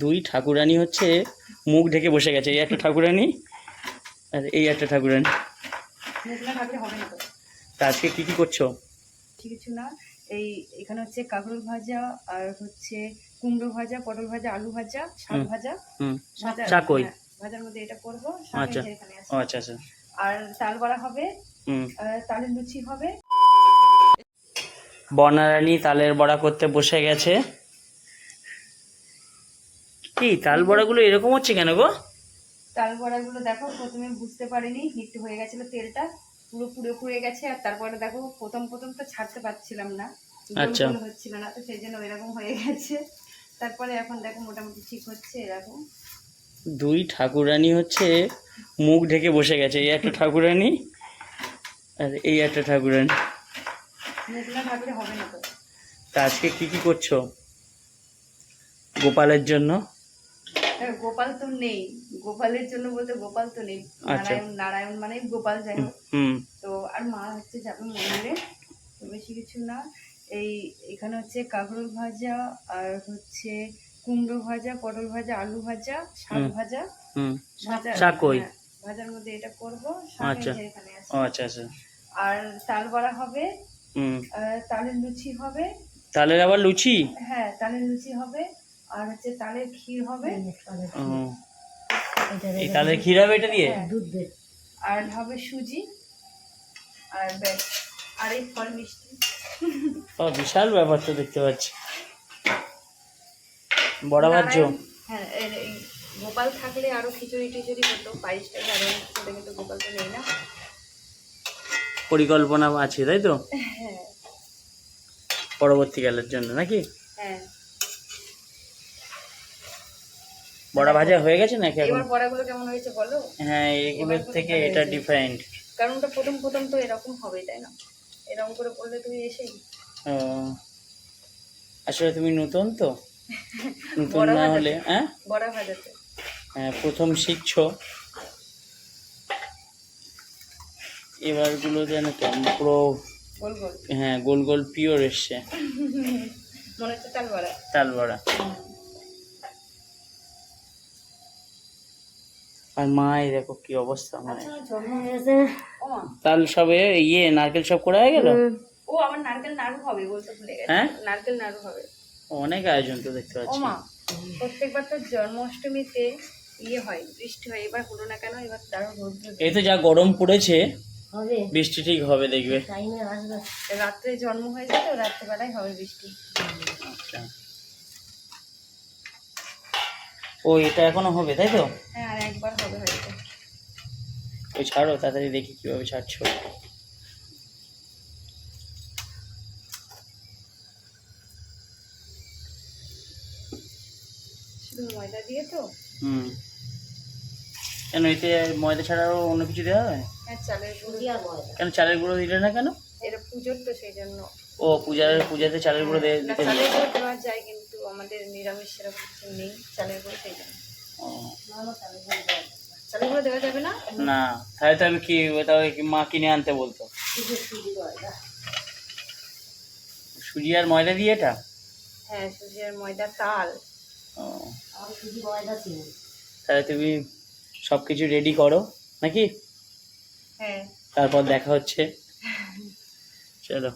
দুই ঠাকুরানি হচ্ছে মুখ ঢেকে বসে গেছে এই একটা ঠাকুরানি আর এই একটা ঠাকুরানি। তো? আজকে কি কি করছ? ঠিক কিছু না এই এখানে হচ্ছে কাঁকরোল ভাজা আর হচ্ছে কুমড়ো ভাজা পটল ভাজা আলু ভাজা শাক ভাজা। হুম। ভাজা চা কই? হ্যাঁ, ভাজার মধ্যে এটা করব আচ্ছা। আচ্ছা আচ্ছা। আর তাল বড়া হবে তালের লুচি হবে। বর্ণারানী তালের বড়া করতে বসে গেছে। কি তাল বড়াগুলো এরকম হচ্ছে কেন গো? তাল বড়াগুলো দেখো প্রথমে বুঝতে পারিনি হিট হয়ে গেছিল তেলটা পুরো পুরো পুড়ে গেছে আর তারপরে দেখো প্রথম প্রথম তো ছাড়তে পারছিলাম না আচ্ছা। হচ্ছিল না তো সেই জন্য এরকম হয়ে গেছে। তারপরে এখন দেখো মোটামুটি ঠিক হচ্ছে এরকম। দুই ঠাকুরানি হচ্ছে মুখ ঢেকে বসে গেছে এই একটা ঠাকুরানি আর এই একটা ঠাকুরানি। হবে না তো। তা আজকে কি কি করছ? গোপালের জন্য? গোপাল তো নেই। গোপালের জন্য বলতে গোপাল তো নেই। আচ্ছা। নারায়ণ নারায়ণ মানে গোপাল যাই হোক। তো আর মা হচ্ছে যাবে মন্দিরে তো বেশি কিছু না। এই এখানে হচ্ছে কাঁকরোল ভাজা আর হচ্ছে কুমড়ো ভাজা পটল ভাজা আলু ভাজা শাক ভাজা। হুম। ভাজা শাক কই? হ্যাঁ, ভাজার মধ্যে এটা করব আচ্ছা। আচ্ছা আচ্ছা। আর তাল বড়া হবে তালের লুচি হবে। তালের আবার লুচি? হ্যাঁ তালের লুচি হবে। আর হচ্ছে তালের ক্ষীর হবে। এই তালের ক্ষীর। হবে এটা দিয়ে? হ্যাঁ, আর হবে সুজি। আর ব্যাস। আর এই ফল মিষ্টি। ও বিশাল ব্যাপার তো দেখতে পাচ্ছি। বড়া ভাজছো হ্যাঁ এই গোপাল থাকলে আরও খিচুড়ি টিচুড়ি হতো পায়েসটা আরও সেটা কিন্তু গোপাল তো নেই না। পরিকল্পনা আছে তাই তো? হ্যাঁ। পরবর্তীকালের জন্য নাকি? হ্যাঁ। বড়া ভাজা হয়ে গেছে নাকি এখন? এবার বড়াগুলো কেমন হয়েছে বলো? হ্যাঁ এগুলোর থেকে এটা ডিফারেন্ট কারণটা প্রথম প্রথম তো এরকম হবে তাই না? এরকম করে বললে তুমি এসেই। আসলে তুমি নতুন তো? নতুন না হলে হ্যাঁ? বড়া ভাজাতে হ্যাঁ প্রথম শিখছো। এবারগুলো যেন তো পুরো গোল গোল। হ্যাঁ গোল গোল পিওর এসছে। মনে হচ্ছে তাল বড়া। আর মা এই দেখো কি অবস্থা মানে মা সবে ইয়ে নারকেল সব করা হয়ে গেল? ও আমার নারকেল নাড়ু হবে বলতে ভুলে গেছে। হ্যাঁ? নারকেল নাড়ু হবে। অনেক আয়োজন তো দেখতে পাচ্ছি। মা প্রত্যেকবার তো জন্মাষ্টমীতে ইয়ে হয় বৃষ্টি হয় এবার হলো না কেন এবার দারুণ এই তো যা গরম পড়েছে বৃষ্টি ঠিক হবে দেখবে। রাত্রে জন্ম হয়ে যায় তো রাত্রেবেলায় হবে বৃষ্টি। আচ্ছা। ও এটা এখনও হবে তাই তো? হ্যাঁ আর একবার হবে হয়তো। ওই ছাড়ো তাড়াতাড়ি দেখি কীভাবে ছাড়ছো। শুধু ময়দা দিয়ে তো? হুম। কেন এতে ময়দা ছাড়াও অন্য কিছু দেওয়া হয়? হ্যাঁ চালের গুঁড়ো। কেন চালের গুঁড়ো দিলে না কেন? এটা পুজোর তো সেই জন্য। ও পূজার পূজাতে চালের গুঁড়ো দিয়ে দিতে। চালের গুঁড়ো দেওয়া যায় কিন্তু আমাদের নিরামিষ সেরকম কিছু নেই চালের গুঁড়ো সেই জন্য চালের গুঁড়ো দেওয়া যাবে না? না তাহলে তো আমি কি তাহলে মা কিনে আনতে বলতো। সুজি আর ময়দা দিয়ে এটা? হ্যাঁ সুজি আর ময়দা তাল। ও। তাহলে তুমি সব কিছু রেডি করো নাকি? হ্যাঁ। তারপর দেখা হচ্ছে। চলো।